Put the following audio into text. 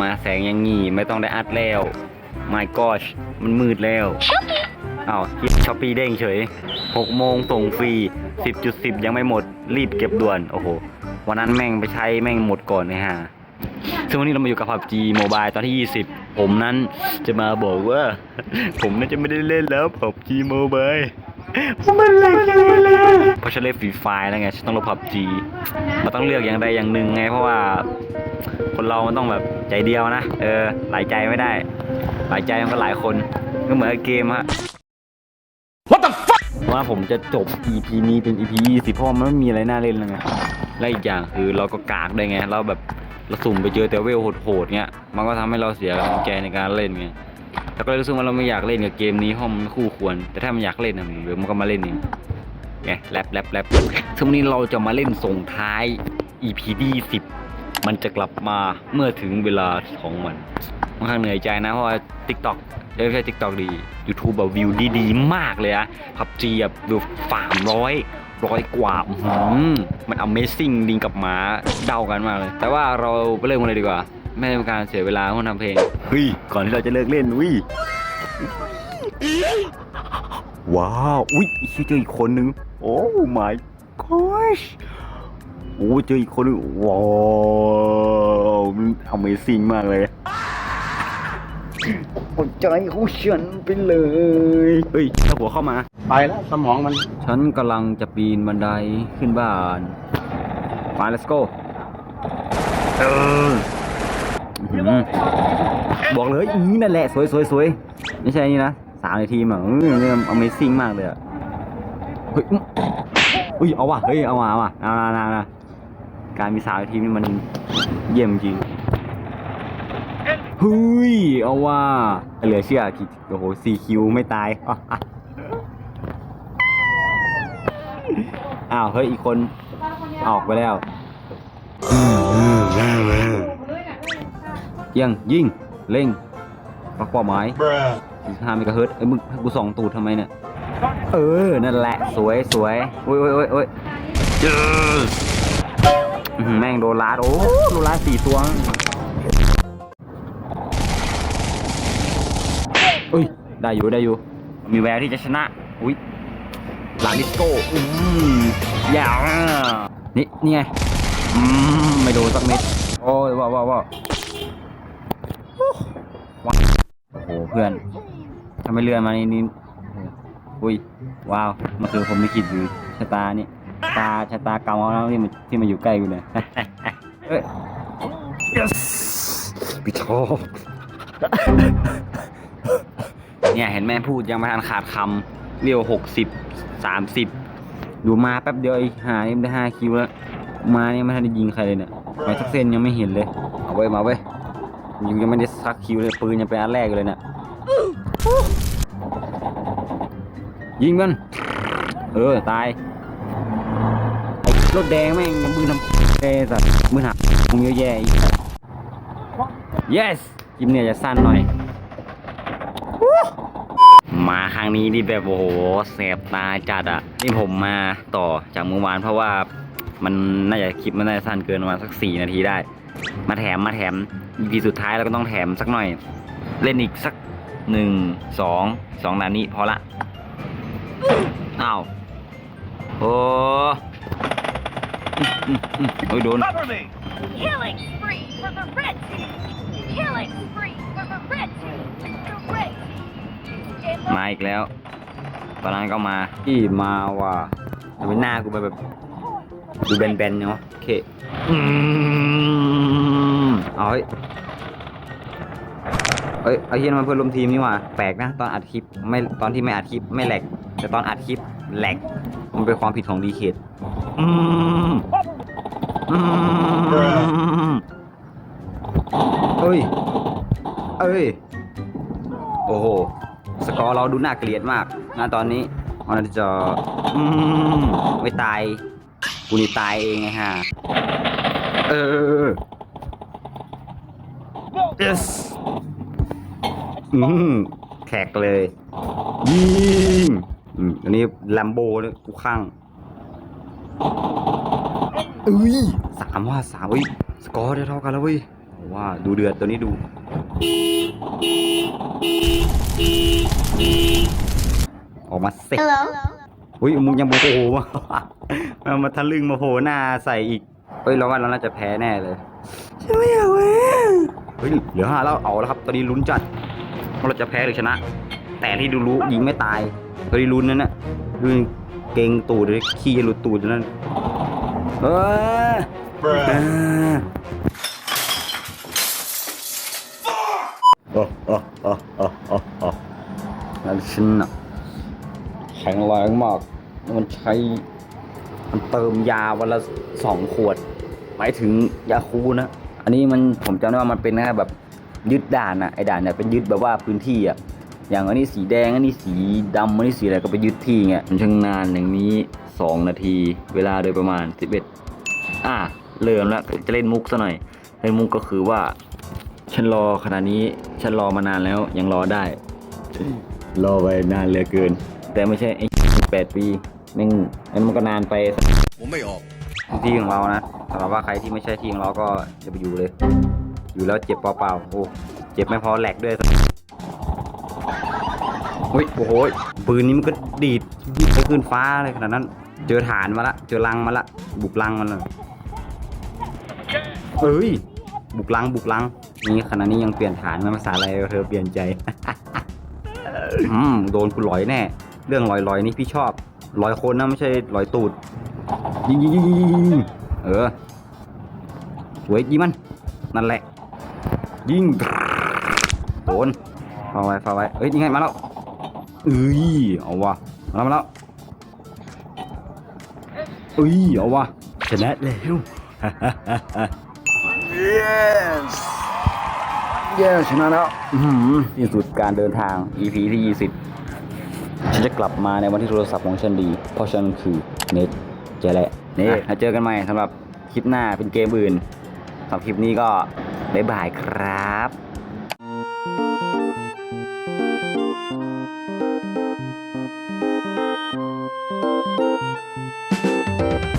มาแสงยังงี้ไม่ต้องได้อัดแล้ว my gosh มันมืดแล้วอ้าวคลิปช้อปปี้เด้งเฉย 6 โมงส่งฟรี 10.10 ยังไม่หมด รีบเก็บด่วน โอ้โห วันนั้นแม่งไปใช้แม่งหมดก่อนเนะฮะ ซึ่งวันนี้เรามาอยู่กับ PUBG Mobile ตอนที่ 20 ผมนั้นจะมาบอกว่า ผมน่าจะไม่ได้เล่นแล้ว PUBG Mobile มมันเล่นเลยเพราะฉันเล่นฟรีไฟแล้วไง ฉันต้องลบ PUBG มันต้องเลือกอย่างใดอย่างหนึ่งไง เพราะว่า คนเรามันต้องแบบใจเดียวนะ เออ หลายใจไม่ได้ หลายใจมันก็หลายคน ก็เหมือนกับเกมฮะ What the fuck ว่าผมจะจบ EP นี้เป็น EP 20เพราะว่ามันไม่มีอะไรน่าเล่นแล้วไง และอีกอย่างคือเราก็กากได้ไง เราแบบเราสุ่มไปเจอแต่เวลโหดๆเงี้ย มันก็ทำให้เราเสียกำลังใจในการเล่นไงแล้วก็เลยรู้สึกว่าเราไม่อยากเล่นกับเกมนี้เพราะมันไม่คู่ควร แต่ถ้ามันอยากเล่นนะเดี๋ยวมันก็มาเล่นเองไงแรปแรปแรปซึ่งวันนี้เราจะมาเล่นส่งท้าย EP ที่10 มันจะกลับมาเมื่อถึงเวลาของมันค่อนข้างเหนื่อยใจนะเพราะว่า TikTok เอ้ยไม่ใช่ TikTok ดี YouTube แบบวิวดีๆ มากเลยอะพับจีแบบวิวสามร้อยร้อยกว่าอื้อหือมัน Amazing ลิงกับหมาเดากันมากเลย แต่ว่าเราไปเริ่มกันเลยดีกว่า ไม่เป็นการเสียเวลาคนทำเพลงเฮ้ยก่อนที่เราจะเลิกเล่นวิว้าว อุ้ยเจออีกคนนึง โอ้ my gosh โอ้เจออีกคนนึงว้าวมัน Amazing มากเลยหัวใจของฉันไปเลย เฮ้ยถ้าหัวเข้ามา ไปแล้วสมองมัน ฉันกำลังจะปีนบันไดขึ้นบ้านมา let's go เอออื้อหือบอกเลยอีนั่นแหละ สวยสวยสวยไม่ใช่นี่นะสามในทีมอะเออเนี่ย Amazing มากเลยอะ เฮ้ยอื้ออุ้ยเอาว่ะ เฮ้ย เอาว่ะเอาว่ะเอานะเอานะ การมีสาวในทีมนี่มันเยี่ยมจริงเฮ้ยเอาว่าเหลือเชื่อกี่โอ้โหสี่คิวไม่ตายอ้าวเฮ้ยอีกคนออกไปแล้วเอียังยิงเล็งปักเป้าหมายห้าเมกะเฮิร์ตซ์เอ้ยมึงกูส่องตูดทำไมเนี่ย เออ นั่นแหละ สวยสวยโอ้ยโอ้ยโอ้ย แม่งโดนลาดโอ้โดนลาดสี่ตัวอุ้ยได้อยู่ได้อยู่ มีแววที่จะชนะ อุ้ยลังดิสโก้อืมอย่านี่นี่ไงอืมไม่โดนสักเม็ดโอ้ยว้าวว้าวว้าวโอ้โหเพื่อนทำไมเลื่อนมานี่นี่อุ้ยว้าวมันคือผมไม่คิดอยู่ชะตานี่ ตาชะตากรรมของเราที่มันที่มาอยู่ใกล้กูเลยเอ้ย yes พี่ชอบ เนี่ยเห็นแม่พูดยังไม่ทันขาดคำเรียวหกสิบสามสิบดูมาแป๊บเดียวไอ้หานี่มันได้ห้าคิวแล้ว มาเนี่ยไม่ทันได้ยิงใครเลยเนี่ยไปสักเส้นยังไม่เห็นเลย เอาไว้ยมาเว้ยยังยังไม่ได้สักคิวเลยปืนยังเป็นอันแรกอยู่เลยเนี่ยยิงมัน เออ ตายไอ้ รถแดงแม่งมือทำเอ้สัตว์มือหักมึงเยอะแยะ yes คลิปเนี่ยจะสั้นหน่อย มาครั้งนี้นี่แบบโอ้โหแสบตาจัดอะนี่ผมมาต่อจากเมื่อวานเพราะว่ามันน่าจะคลิปมันน่าจะสั้นเกินประมาณสักสี่นาทีได้ มาแถมมาแถม EP สุดท้ายเราก็ต้องแถมสักหน่อย เล่นอีกสักหนึ่งสองสองนาทีพอละอ้าวโอ้ อืมอืมอืมโอ้ยโดน Killing spree for the red team! Killing spree for the red team! The red team! มาอีกแล้ว ตอนนั้นก็มาที่มาว่าทำไมหน้ากูไปแบบ ดูแบนๆเนาะโอเคอืมเอาเฮ้ยเอ้ยไอ้เฮียนมันเพื่อนร่วมทีมนี่หว่าแปลกนะตอนอัดคลิปไม่ตอนที่ไม่อัดคลิปไม่แหลกแต่ตอนอัดคลิปแหลกมันเป็นความผิดของดีเคทอืมอืม เอ้ย เอ้ย โอ้โห สกอร์เราดูน่าเกลียดมากนะตอนนี้มันจะอืมไม่ตาย กูนี่ตายเองไงฮะ เออ yes อืมแขกเลยยิงอันนี้แลมโบเนี่ยกูข้าง อ้ยสามว่าสามเว้ยสกอร์ได้เท่ากันแล้วเว้ยว้าวว่าดูเดือดตัวนี้ดูออกมาเสร็จ Hello. อุ้ยมึงยังโมโหมามันมาทะลึ่งมาโผล่หน้าใส่อีกเฮ้ยเราว่าเราน่าจะแพ้แน่เลยใช่ไหมอะเว้ยเฮ้ยเหลือห้าแล้วเอาแล้วครับ ตอนนี้ลุ้นจัดว่าเราจะแพ้หรือชนะ แต่ที่ดูรู้ยิงไม่ตายตอนนี้ลุ้นนั่นน่ะดูเก่งตูดเลยขี้หลุดตูดอยู่นั่น เออเออโอ้โอ้โอ้โอ้โอ้โอ้แล้วฉันน่ะแข็งแรงมาก มันใช้ มันเติมยาวันละสองขวด หมายถึงยาคูนะ อันนี้มันผมจำได้ว่ามันเป็นแค่แบบยึดด่านอะไอ้ด่านเนี่ยเป็นยึดแบบว่าพื้นที่อะอย่างอันนี้สีแดง อันนี้สีดำอันนี้สีอะไรก็ไปยึดที่เงี้ยมันช่างนานอย่างนี้ สองนาที เวลาโดยประมาณสิบเอ็ดอะเริ่มแล้วจะเล่นมุกซะหน่อย เล่นมุกก็คือว่า ฉันรอขนาดนี้ฉันรอมานานแล้วยังรอได้ รอไปนานเหลือเกิน แต่ไม่ใช่ไอ้แปดปีแม่งอันนมันก็นานไปผมไม่ออกที่ของเรานะสำหรับว่าใครที่ไม่ใช่ที่ของเราก็จะไปอยู่เลย อยู่แล้วเจ็บเปล่าๆโอ้เจ็บไม่พอแหลกด้วยอุ้ยโอ้โหปืนนี้มันก็ดีดดีดไปขึ้นฟ้าเลยขนาดนั้น เจอฐานมาละ เจอรังมาละ บุกรังมันเลยเอ้ย บุกรังบุกรัง นี่ขณะนี้ยังเปลี่ยนฐานมาภาษาอะไรเธอเปลี่ยนใจอืมโดนกูหลอยแน่ เรื่องลอยลอยนี่พี่ชอบลอยคนนะไม่ใช่ลอยตูดยิงยิงยิงยิงเออสวยยิงมัน นั่นแหละ ยิงโดนฟาไว้ฟาไว้เอ้ยยังไงมาแล้วเอ้ยเอาวะมาแล้วมาแล้ว อ้ยเอาวะชนะแล้ว yes yes ชนะแล้วอื้อหือที่สุดการเดินทาง EP ที่ 20 ฉันจะกลับมาในวันที่โทรศัพท์ของฉันดี เพราะฉันคือเน็ตเจอแหละนี่ถ้าเจอกันใหม่สำหรับคลิปหน้าเป็นเกมอื่นสำหรับคลิปนี้ก็บ๊ายบายครับ あ!